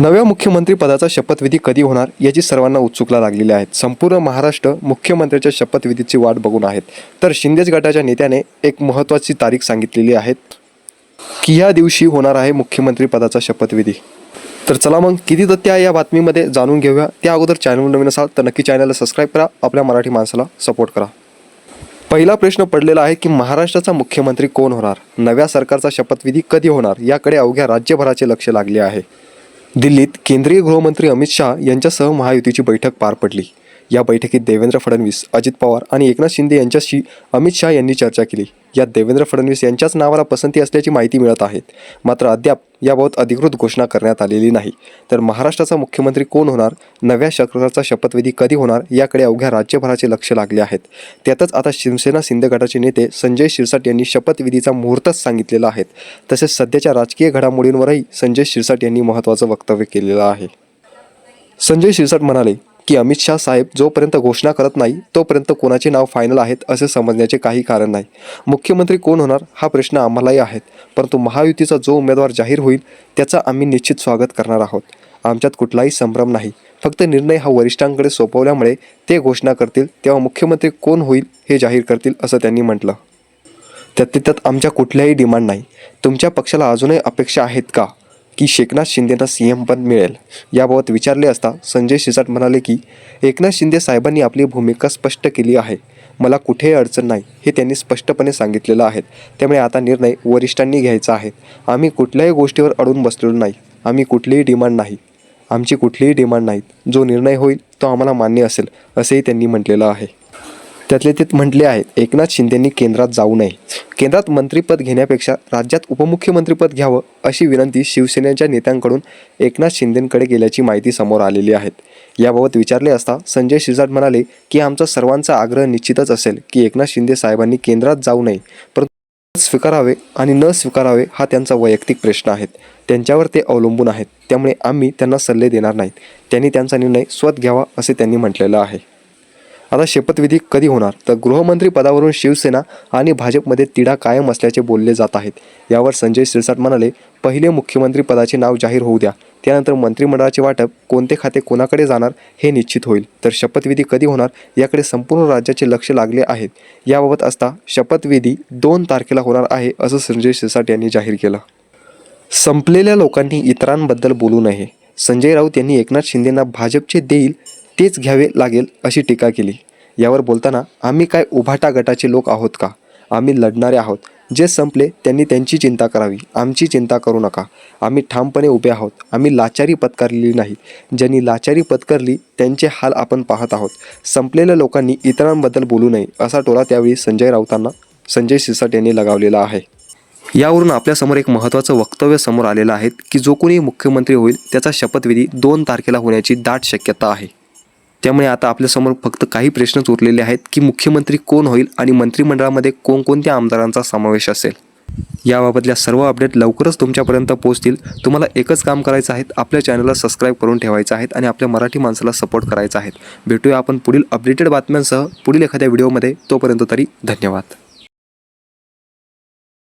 नव्या मुख्यमंत्रीपदाचा शपथविधी कधी होणार याची सर्वांना उत्सुकता लागलेली आहे. संपूर्ण महाराष्ट्र मुख्यमंत्र्याच्या शपथविधीची वाट बघून आहेत. तर शिंदेच गटाच्या नेत्याने एक महत्त्वाची तारीख सांगितलेली आहे. की या दिवशी होणार आहे मुख्यमंत्रीपदाचा शपथविधी. तर चला मग किती तथ्य आहे या बातमीमध्ये जाणून घेऊया. त्या अगोदर चॅनल नवीन असाल तर नक्की चॅनलला सबस्क्राईब करा. आपल्या मराठी माणसाला सपोर्ट करा. पहिला प्रश्न पडलेला आहे की महाराष्ट्राचा मुख्यमंत्री कोण होणार? नव्या सरकारचा शपथविधी कधी होणार? याकडे अवघ्या राज्यभराचे लक्ष लागले आहे. दिल्लीत केंद्रीय गृहमंत्री अमित शहा यांच्यासह महायुतीची बैठक पार पडली. या बैठकीत देवेंद्र फडणवीस अजित पवार आणि एकनाथ शिंदे यांच्याशी अमित शहा यांनी चर्चा केली. यात देवेंद्र फडणवीस यांच्याच नावाला पसंती असल्याची माहिती मिळत आहे. मात्र अद्याप याबाबत अधिकृत घोषणा करण्यात आलेली नाही. तर महाराष्ट्राचा मुख्यमंत्री कोण होणार? नव्या सरकारचा शपथविधी कधी होणार? याकडे अवघ्या राज्यभराचे लक्ष लागले आहेत. त्यातच आता शिवसेना शिंदे गटाचे नेते संजय शिरसाट यांनी शपथविधीचा मुहूर्तच सांगितलेला आहे. तसेच सध्याच्या राजकीय घडामोडींवरही संजय शिरसाट यांनी महत्त्वाचं वक्तव्य केलेलं आहे. संजय शिरसाट म्हणाले की अमित शाह साहेब जोपर्यंत घोषणा करत नाही तोपर्यंत कोणाचे नाव फायनल आहेत असे समजण्याचे काही कारण नाही. मुख्यमंत्री कोण होणार हा प्रश्न आम्हालाही आहेत. परंतु महायुतीचा जो उमेदवार जाहीर होईल त्याचा आम्ही निश्चित स्वागत करणार आहोत. आमच्यात कुठलाही संभ्रम नाही. फक्त निर्णय हा वरिष्ठांकडे सोपवल्यामुळे ते घोषणा करतील तेव्हा मुख्यमंत्री कोण होईल हे जाहीर करतील असं त्यांनी म्हटलं. त्यात त्यात आमच्या कुठल्याही डिमांड नाही. तुमच्या पक्षाला अजूनही अपेक्षा आहेत का? की शेकनाथ शिंदेंना सी एम पद मिळेल. याबाबत विचारले असता संजय शिरसाट म्हणाले की एकनाथ शिंदे साहेबांनी आपली भूमिका स्पष्ट केली आहे. मला कुठेही अडचण नाही हे त्यांनी स्पष्टपणे सांगितलेलं आहे. त्यामुळे आता निर्णय वरिष्ठांनी घ्यायचा आहे. आम्ही कुठल्याही गोष्टीवर अडून बसलेलो नाही. आम्ही कुठलीही डिमांड नाही. आमची कुठलीही डिमांड नाहीत जो निर्णय होईल तो आम्हाला मान्य असेल असेही त्यांनी म्हटलेलं आहे. त्यातले ते म्हटले आहे एकनाथ शिंदेंनी केंद्रात जाऊ नये. केंद्रात मंत्रिपद घेण्यापेक्षा राज्यात उपमुख्यमंत्रीपद घ्यावं अशी विनंती शिवसेनेच्या नेत्यांकडून एकनाथ शिंदेंकडे गेल्याची माहिती समोर आलेली आहेत याबाबत विचारले असता संजय शिरसाट म्हणाले की आमचा सर्वांचा आग्रह निश्चितच असेल की एकनाथ शिंदे साहेबांनी केंद्रात जाऊ नये परंतु स्वीकारावे आणि न स्वीकारावे हा त्यांचा वैयक्तिक प्रश्न आहेत त्यांच्यावर ते अवलंबून आहेत. त्यामुळे आम्ही त्यांना सल्ले देणार नाहीत. त्यांनी त्यांचा निर्णय स्वत घ्यावा असे त्यांनी म्हटलेलं आहे. आता शपथविधी कधी होणार? तर गृहमंत्री पदावरून शिवसेना आणि भाजपमध्ये तिढा कायम असल्याचे बोलले जात आहेत. यावर संजय शिरसाट म्हणाले पहिले मुख्यमंत्री पदाचे नाव जाहीर होऊ द्या. त्यानंतर मंत्रिमंडळाचे वाटप कोणते खाते कोणाकडे जाणार हे निश्चित होईल. तर शपथविधी कधी होणार याकडे संपूर्ण राज्याचे लक्ष लागले आहेत. याबाबत असता शपथविधी दोन तारखेला होणार आहे असं संजय शिरसाट यांनी जाहीर केलं. संपलेल्या लोकांनी इतरांबद्दल बोलू नये. संजय राऊत यांनी एकनाथ शिंदेंना भाजपचे देईल तेच घ्यावे लागेल अशी टीका केली. यावर बोलताना आम्ही काय उभाटा गटाचे लोक आहोत का? आम्ही लढणारे आहोत. जे संपले त्यांनी त्यांची चिंता करावी. आमची चिंता करू नका. आम्ही ठामपणे उभे आहोत. आम्ही लाचारी पत्कारलेली नाही. ज्यांनी लाचारी पत्करली त्यांचे हाल आपण पाहत आहोत. संपलेल्या लोकांनी इतरांबद्दल बोलू नये असा टोला त्यावेळी संजय राऊतांना संजय सिरसाट यांनी लगावलेला आहे. यावरून आपल्यासमोर एक महत्त्वाचं वक्तव्य समोर आलेलं आहे की जो कोणी मुख्यमंत्री होईल त्याचा शपथविधी दोन तारखेला होण्याची दाट शक्यता आहे. त्यामुळे आता आपल्यासमोर फक्त काही प्रश्नच उरलेले आहेत की मुख्यमंत्री कोण होईल आणि मंत्रिमंडळामध्ये कोणकोणत्या आमदारांचा समावेश असेल? याबाबतल्या सर्व अपडेट लवकरच तुमच्यापर्यंत पोहोचतील. तुम्हाला एकच काम करायचं आहे आपल्या चॅनलला सबस्क्राईब करून ठेवायचं आहे आणि आपल्या मराठी माणसाला सपोर्ट करायचा आहे. भेटूया आपण पुढील अपडेटेड बातम्यांसह पुढील एखाद्या व्हिडिओमध्ये. तोपर्यंत तरी धन्यवाद.